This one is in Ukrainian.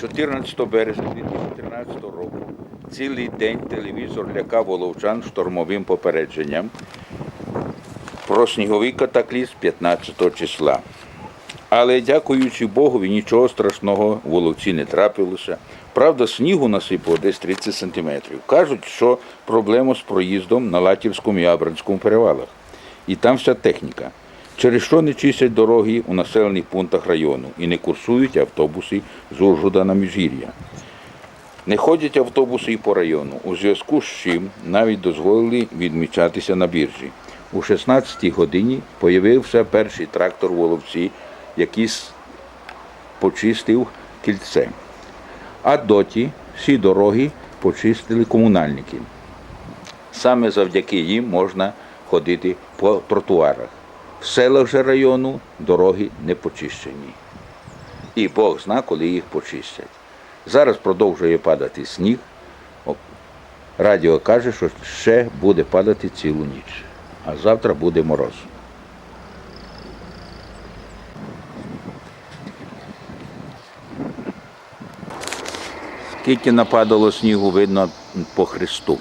14 березня 2013 року цілий день телевізор лякав воловчан штормовим попередженням про сніговий катаклізм 15 числа. Але дякуючи Богові, нічого страшного в Воловці не трапилося. Правда, снігу насипало десь 30 сантиметрів. Кажуть, що проблема з проїздом на Латівському і Абранському перевалах. І там вся техніка. Через що не чистять дороги у населених пунктах району і не курсують автобуси з Ужгорода на Міжгір'я. Не ходять автобуси і по району, у зв'язку з чим навіть дозволили відмічатися на біржі. У 16-й годині появився перший трактор Воловці, який почистив кільце. А доті всі дороги почистили комунальники. Саме завдяки їм можна ходити по тротуарах. В селах же району дороги не почищені. І Бог зна, коли їх почистять. Зараз продовжує падати сніг. Радіо каже, що ще буде падати цілу ніч, а завтра буде мороз. Скільки нападало снігу, видно по Христу.